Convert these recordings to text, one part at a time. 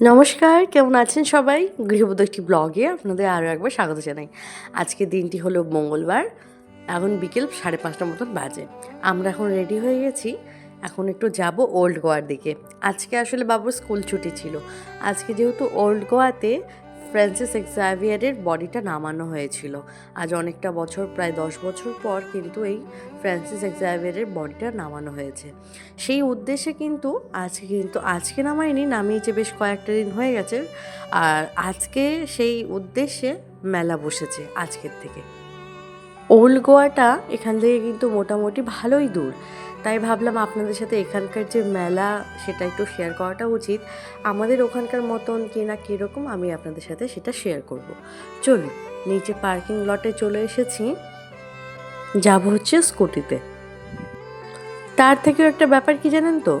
নমস্কার, কেমন আছেন সবাই? গৃহবধূ একটি ব্লগে আপনাদের আরও একবার স্বাগত জানাই। আজকে দিনটি হলো মঙ্গলবার, এখন বিকেল সাড়ে পাঁচটার মতন বাজে। আমরা এখন রেডি হয়ে গেছি, এখন একটু যাব ওল্ড গোয়ার দিকে। আজকে আসলে বাবুর স্কুল ছুটি ছিল। আজকে যেহেতু ওল্ড গোয়াতে ফ্রান্সিস এক্সাভিয়ারের বডিটা নামানো হয়েছিল। আজ অনেকটা বছর, প্রায় দশ বছর পর কিন্তু এই ফ্রান্সিস এক্সাভিয়ারের বডিটা নামানো হয়েছে। সেই উদ্দেশ্যে কিন্তু আজকে কিন্তু, আজকে নামায়নি, নামিয়েছে বেশ কয়েকটা দিন হয়ে গেছে। আর আজকে সেই উদ্দেশ্যে মেলা বসেছে আজকের থেকে। ওল্ড গোয়াটা এখান থেকে কিন্তু মোটামুটি ভালোই দূর। তাই ভাবলাম আপনাদের সাথে এখানকার যে মেলা, সেটা একটু শেয়ার করাটা উচিত। আমাদের ওখানকার মতন কি না কীরকম আমি আপনাদের সাথে সেটা শেয়ার করব। চলুন, নিচে পার্কিং লটে চলে এসেছি। যাব হচ্ছে স্কুটিতে তার থেকেও একটা ব্যাপার কি জানেন তো?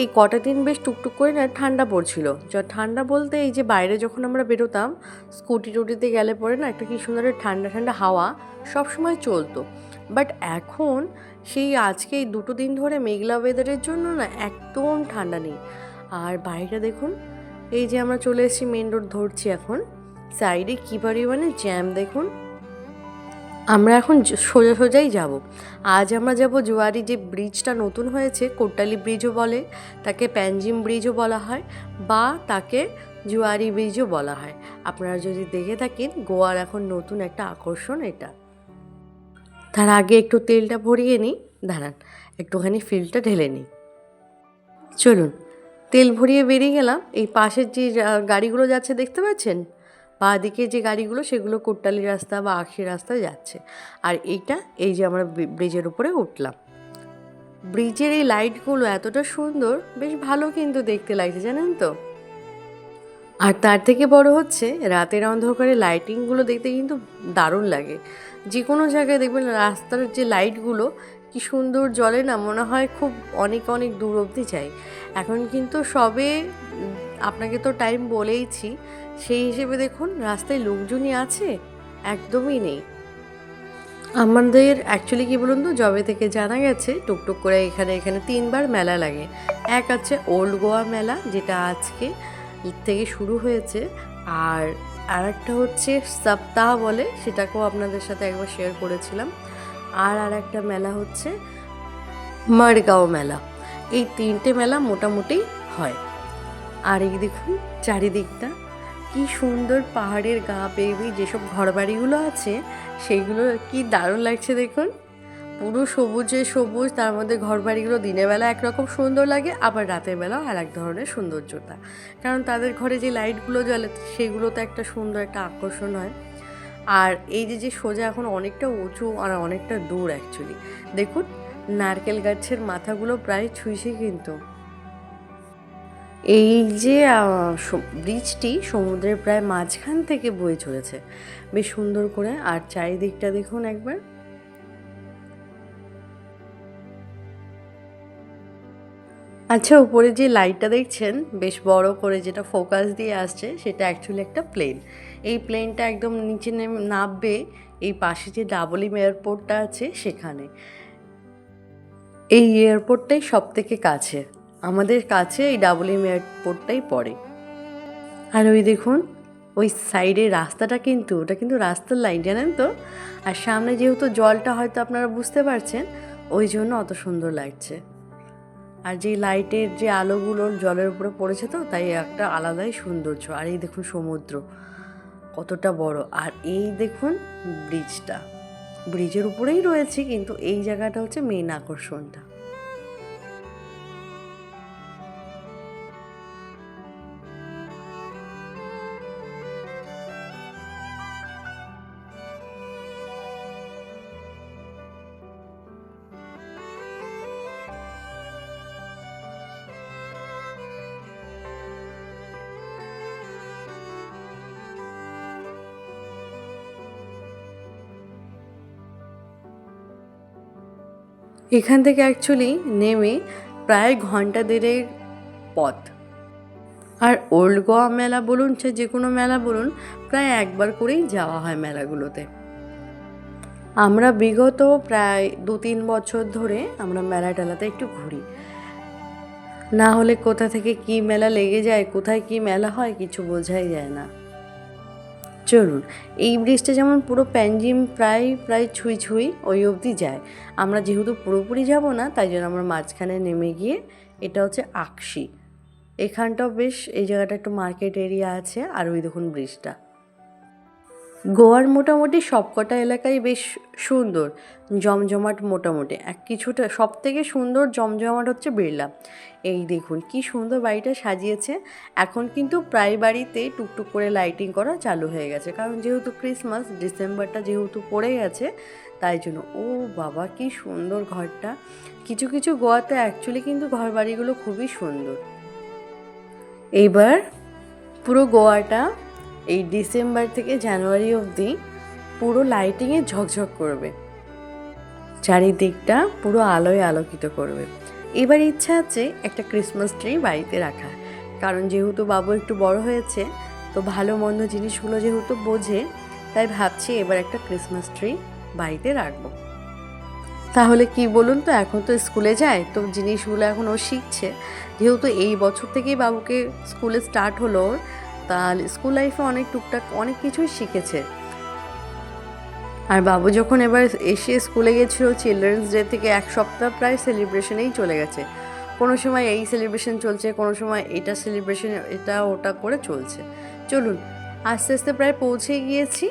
এই কটা দিন বেশ টুকটুক করে না ঠান্ডা পড়ছিল। যা ঠান্ডা বলতে এই যে বাইরে যখন আমরা বেরোতাম, স্কুটি টুটিতে গেলে পরে না একটা কি সুন্দর ঠান্ডা ঠান্ডা হাওয়া সব সময় চলতো। বাট এখন সেই আজকে এই দুটো দিন ধরে মেঘলা ওয়েদারের জন্য না একদম ঠান্ডা নেই। আর বাইরে দেখুন, এই যে আমরা চলে এসেছি মেন রোড ধরছি এখন। সাইডে কী পরিমাণে জ্যাম দেখুন। আমরা এখন সোজা সোজাই যাব। আজ আমরা যাব জুয়ারি যে ব্রিজটা নতুন হয়েছে কোটালি ব্রিজও বলে, তাকে প্যানজিম ব্রিজও বলা হয়, বা তাকে জুয়ারি ব্রিজও বলা হয়। আপনারা যদি দেখে থাকেন, গোয়ার এখন নতুন একটা আকর্ষণ এটা। তার আগে একটু তেলটা ভরিয়ে নিই, দাঁড়ান, একটুখানি ফিলটা ঢেলে নিই। চলুন, তেল ভরিয়ে বেরিয়ে গেলাম, এই পাশের যে গাড়িগুলো যাচ্ছে, দেখতে পাচ্ছেন? বাঁ দিকে যে গাড়িগুলো, সেগুলো কোট্টালি রাস্তা বা আখি রাস্তায় যাচ্ছে। আর এইটা, এই যে আমরা ব্রি- ব্রিজের উপরে উঠলাম। ব্রিজের এই লাইটগুলো এতটা সুন্দর, বেশ ভালো কিন্তু দেখতে লাগছে, জানেন তো? আর তার থেকে বড় হচ্ছে, রাতের অন্ধকারে লাইটিংগুলো দেখতে কিন্তু দারুণ লাগে। যে কোনো জায়গায় দেখবেন, রাস্তার যে লাইটগুলো, কি সুন্দর জলে না, মনে হয় খুব অনেক অনেক দূর অবধি যায়। এখন কিন্তু সবে আপনাকে তো টাইম বলেইছি। সেই হিসেবে দেখুন, রাস্তায় লোকজনই আছে, একদমই নেই। আমাদের অ্যাকচুয়ালি কি বলুন তো, জবে থেকে জানা গেছে, টুকটুক করে এখানে এখানে তিনবার মেলা লাগে। এক আছে ওল্ড গোয়া মেলা, যেটা আজকে থেকে শুরু হয়েছে। আর আরেকটা হচ্ছে সপ্তাহ বলে, সেটাকেও আপনাদের সাথে একবার শেয়ার করেছিলাম। আর আর একটা মেলা হচ্ছে মারগাঁও মেলা। এই তিনটে মেলা মোটামুটি হয়। আর এই দেখুন চারিদিকটা, কি সুন্দর পাহাড়ের গা বেবি যেসব ঘরবাড়িগুলো আছে, সেইগুলো কি দারুণ লাগছে দেখুন। পুরো সবুজে সবুজ, তার মধ্যে ঘরবাড়িগুলো দিনের বেলা একরকম সুন্দর লাগে, আবার রাতের বেলাও আর এক ধরনের সৌন্দর্যতা। কারণ তাদের ঘরে যে লাইটগুলো জ্বলে, সেগুলো তো একটা সুন্দর একটা আকর্ষণ হয়। আর এই যে যে সোজা এখন অনেকটা উঁচু আর অনেকটা দূর অ্যাকচুয়ালি দেখুন, নারকেল গাছের মাথাগুলো প্রায় ছুঁইছে কিন্তু। এই যে ব্রিজটি সমুদ্রের প্রায় মাঝখান থেকে বয়ে চলেছে। বেশ সুন্দর করে, আর চারিদিকটা দেখুন একবার। আচ্ছা উপরে যে লাইটটা দেখছেন, বেশ বড় করে যেটা ফোকাস দিয়ে আসছে, সেটা অ্যাকচুয়ালি একটা প্লেন। এই প্লেনটা একদম নিচে নেমে, নামবে এই পাশে যে ডাবলিম এয়ারপোর্টটা আছে, সেখানে। এই এয়ারপোর্টটাই সব থেকে কাছে। আমাদের কাছে এই ডাবল ডাবলিম এয়ারপোর্টটাই পড়ে। আর ওই দেখুন, ওই সাইডে রাস্তাটা কিন্তু, ওটা কিন্তু রাস্তার লাইন জানেন তো? আর সামনে যেহেতু জলটা হয়তো আপনারা বুঝতে পারছেন, ওই জন্য অত সুন্দর লাগছে। আর যে লাইটের যে আলোগুলো জলের উপরে পড়েছে তো, তাই একটা আলাদাই সৌন্দর্য। আর এই দেখুন সমুদ্র, কতটা বড়। আর এই দেখুন ব্রিজটা ব্রিজের উপরেই রয়েছে, কিন্তু এই জায়গাটা হচ্ছে মেন আকর্ষণটা। এখান থেকে অ্যাকচুয়ালি নেমে প্রায় ঘণ্টা দেড়েক পথ। আর ওল্ড গোয়া মেলা বলুন সে যে কোনো মেলা বলুন, প্রায় একবার করেই যাওয়া হয় মেলাগুলোতে। আমরা বিগত প্রায় দু তিন বছর ধরে আমরা মেলা টেলাতে একটু ঘুরি। না হলে কোথা থেকে কি মেলা লেগে যায়, কোথায় কি মেলা হয় কিছু বোঝাই যায় না। চলুন এই ব্রিজটা যেমন পুরো প্যানজিম প্রায় প্রায় ছুঁই ছুঁই ওই অবধি যায়। আমরা যেহেতু পুরোপুরি যাব না, তাই জন্য আমরা মাঝখানে নেমে গিয়ে এটা হচ্ছে আকশি এখানটাও বেশ, এই জায়গাটা একটু মার্কেট এরিয়া আছে, আর ওই দেখুন ব্রিজটা গোয়ার মোটামুটি সবকটা এলাকাই বেশ সুন্দর, জমজমাট মোটামুটি। এক কিছুটা সব থেকে সুন্দর জমজমাট হচ্ছে বিড়লা। এই দেখুন, কি সুন্দর বাড়িটা সাজিয়েছে। এখন কিন্তু প্রায় বাড়িতে টুকটুক করে লাইটিং করা চালু হয়ে গেছে। কারণ যেহেতু ক্রিসমাস ডিসেম্বরটা যেহেতু পড়ে গেছে তাই জন্য। ও বাবা, কি সুন্দর ঘরটা। কিছু কিছু গোয়াতে অ্যাকচুয়ালি কিন্তু ঘর বাড়িগুলো খুবই সুন্দর। এইবার পুরো গোয়াটা এই ডিসেম্বর থেকে জানুয়ারি অবধি পুরো লাইটিংয়ে ঝকঝক করবে। চারিদিকটা পুরো আলোয় আলোকিত করবে। এবার ইচ্ছা আছে একটা ক্রিসমাস ট্রি বাড়িতে রাখা। কারণ যেহেতু বাবু একটু বড় হয়েছে, তো ভালো মন্দ জিনিসগুলো যেহেতু বোঝে, তাই ভাবছি এবার একটা ক্রিসমাস ট্রি বাড়িতে রাখব। তাহলে কি বলুন তো, এখন তো স্কুলে যায়, তো জিনিসগুলো এখন ও শিখছে। যেহেতু এই বছর থেকেই বাবুকে স্কুলে স্টার্ট হলো তাহলে স্কুল লাইফে অনেক টুকটাক অনেক কিছুই শিখেছে। আর বাবু যখন এবার এসে স্কুলে গেছিল চিলড্রেন্স ডে থেকে এক সপ্তাহ প্রায় সেলিব্রেশনেই চলে গেছে। কোনো সময় এই সেলিব্রেশন চলছে, কোনো সময় এটা সেলিব্রেশন এটা, ওটা করে চলছে। চলুন, আস্তে আস্তে প্রায় পৌঁছে গিয়েছি।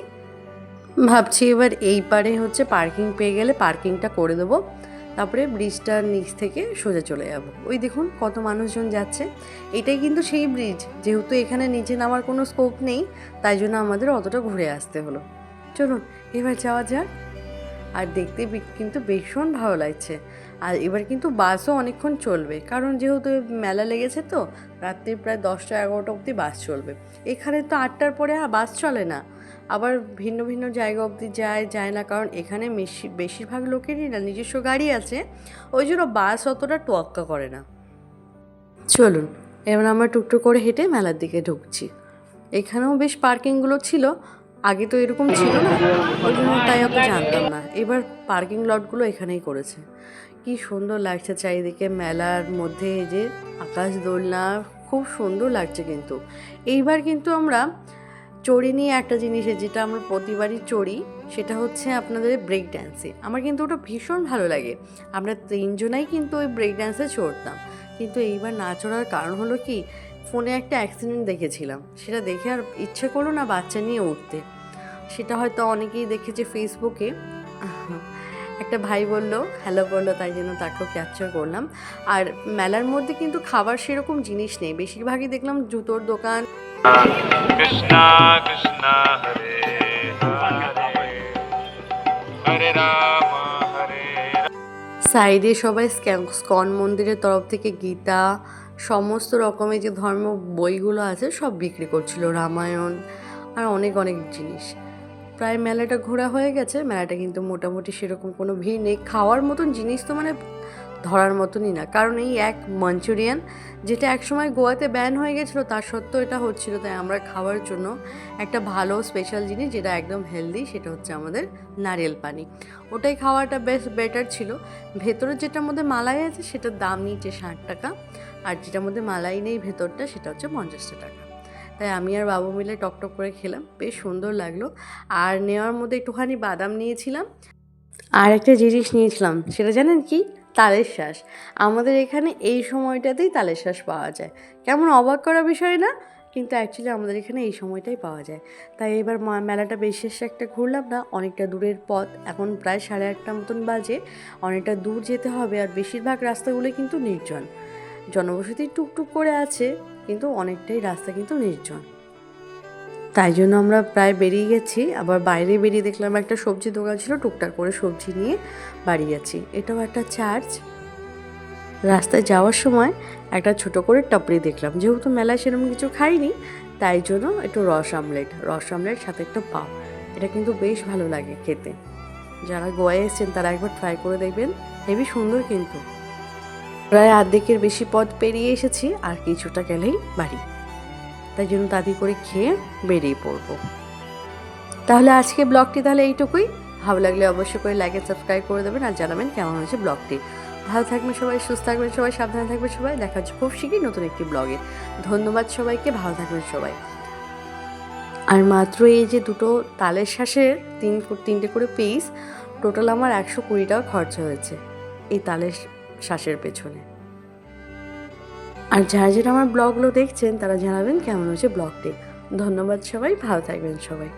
ভাবছি এবার এই পারে হচ্ছে পার্কিং পেয়ে গেলে পার্কিংটা করে দেবো। তারপরে ব্রিজটার নিচ থেকে সোজা চলে যাব। ওই দেখুন কত মানুষজন যাচ্ছে। এটাই কিন্তু সেই ব্রিজ যেহেতু এখানে নিচে নামার কোনো স্কোপ নেই, তাই জন্য আমাদের অতটা ঘুরে আসতে হলো। চলুন, এবার যাওয়া যাক। আর দেখতে কিন্তু ভীষণ ভালো লাগছে। আর এবার কিন্তু বাসও অনেকক্ষণ চলবে, কারণ যেহেতু মেলা লেগেছে তো রাত্রি প্রায় দশটা এগারোটা অবধি বাস চলবে। এখানে তো আটটার পরে বাস চলে না। আবার ভিন্ন ভিন্ন জায়গা অবধি যায় যায় না। কারণ এখানে বেশি, বেশিরভাগ লোকেরই না, নিজস্ব গাড়ি আছে। ওই জন্য বাস অতটা তোয়াক্কা করে না। চলুন, এবার আমরা টুকটুক করে হেঁটে মেলার দিকে ঢুকছি। এখানেও বেশ পার্কিংগুলো ছিল। আগে তো এরকম ছিল না। ওই জন্য তাই অত জানতাম না। এবার পার্কিং লটগুলো এখানেই করেছে। কি সুন্দর লাগছে চারিদিকে মেলার মধ্যে, এই যে আকাশ দোলনা, খুব সুন্দর লাগছে কিন্তু। এইবার কিন্তু আমরা চড়ি নিয়ে একটা জিনিসে যেটা আমরা প্রতিবারই চড়ি, সেটা হচ্ছে আপনাদের ব্রেক ড্যান্সে আমার কিন্তু ওটা ভীষণ ভালো লাগে। আমরা তিনজনাই কিন্তু ওই ব্রেক ড্যান্সে চড়তাম। কিন্তু এইবার না চড়ার কারণ হলো কি, ফোনে একটা অ্যাক্সিডেন্ট দেখেছিলাম। সেটা দেখে আর ইচ্ছে করল না বাচ্চা নিয়ে উঠতে। সেটা হয়তো অনেকেই দেখেছে ফেসবুকে একটা ভাই বলল হ্যালো বলল, তাই জন্য তাকেও ক্যাপচার করলাম। আর মেলার মধ্যে কিন্তু খাবার সেরকম জিনিস নেই। বেশিরভাগই দেখলাম জুতোর দোকান। कृष्णा कृष्णा हरे हरे हरे राम हरे সাইডে সবাই স্ক্যা- স্কন মন্দিরের তরফ থেকে গীতা সমস্ত রকমের যে ধর্ম বইগুলো আছে সব বিক্রি করছিল রামায়ণ আর অনেক অনেক জিনিস প্রায় মেলাটা ঘোরা হয়ে গেছে মেলাটা কিন্তু মোটামুটি সেরকম কোনো ভিড় নেই খাওয়ার মতন জিনিস তো মানে ধরার মতনই না। কারণ এই এক মাঞ্চুরিয়ান যেটা একসময় গোয়াতে ব্যান হয়ে গেছিল, তার সত্ত্বেও এটা হচ্ছিল। তাই আমরা খাওয়ার জন্য একটা ভালো স্পেশাল জিনিস যেটা একদম হেলদি সেটা হচ্ছে আমাদের নারিয়েল পানি। ওটাই খাওয়াটা বেশ বেটার ছিল। ভেতরে যেটার মধ্যে মালাই আছে, সেটার দাম নিচে ষাট টাকা। আর যেটার মধ্যে মালাই নেই ভেতরটা, সেটা হচ্ছে পঞ্চাশটা টাকা। তাই আমি আর বাবু মিলে টকটক করে খেলাম। বেশ সুন্দর লাগল। আর নেওয়ার মধ্যে একটুখানি বাদাম নিয়েছিলাম। আর একটা জিনিস নিয়েছিলাম, সেটা জানেন কি? তালের শ্বাস। আমাদের এখানে এই সময়টাতেই তালের শ্বাস পাওয়া যায়। কেমন অবাক করা বিষয় না? কিন্তু অ্যাকচুয়ালি আমাদের এখানে এই সময়টাই পাওয়া যায়। তাই এবার মেলাটা বিশেষ একটা ঘুরলাম না? অনেকটা দূরের পথ। এখন প্রায় সাড়ে আটটা মতন বাজে। অনেকটা দূর যেতে হবে আর বেশিরভাগ রাস্তাগুলো কিন্তু নির্জন। জনবসতি টুকটুক করে আছে, কিন্তু অনেকটাই রাস্তা কিন্তু নির্জন। তাই জন্য আমরা প্রায় বেরিয়ে গেছি। আবার বাইরে বেরিয়ে দেখলাম একটা সবজি দোকান ছিল, টুকটাক করে সবজি নিয়ে বাড়ি যাচ্ছি। এটাও একটা চার্চ। রাস্তায় যাওয়ার সময় একটা ছোট করে টপরি দেখলাম। যেহেতু মেলায় সেরকম কিছু খাইনি, তাই জন্য একটু রস আমলেট। রস আমলেট, সাথে একটা পাও। এটা কিন্তু বেশ ভালো লাগে খেতে। যারা গোয়ায় এসেছেন, তারা একবার ট্রাই করে দেখবেন। হেবি সুন্দর কিন্তু। প্রায় আর্ধেকের বেশি পথ পেরিয়ে এসেছি, আর কিছুটা গেলেই বাড়ি। তাই জন্য তাড়াতাড়ি করে খেয়ে বেরিয়ে পড়ব। তাহলে আজকে ব্লগটি তাহলে এইটুকুই। ভালো লাগলে অবশ্যই করে লাইক সাবস্ক্রাইব করে দেবেন আর জানাবেন কেমন হয়েছে ব্লগটি। ভালো থাকবেন সবাই, সুস্থ থাকবেন সবাই, সাবধানে থাকবেন সবাই। দেখা হচ্ছে খুব শীঘ্রই নতুন একটি ব্লগে। ধন্যবাদ সবাইকে, ভালো থাকবেন সবাই। আর মাত্র এই যে দুটো তালের শ্বাসের তিন তিনটে করে পিস টোটাল আমার একশো কুড়ি টাকা খরচা হয়েছে এই তালের শ্বাসের পেছনে। আর যারা যারা আমার ব্লগগুলো দেখছেন, তারা জানাবেন কেমন হয়েছে ব্লগটি ধন্যবাদ সবাই, ভালো থাকবেন সবাই।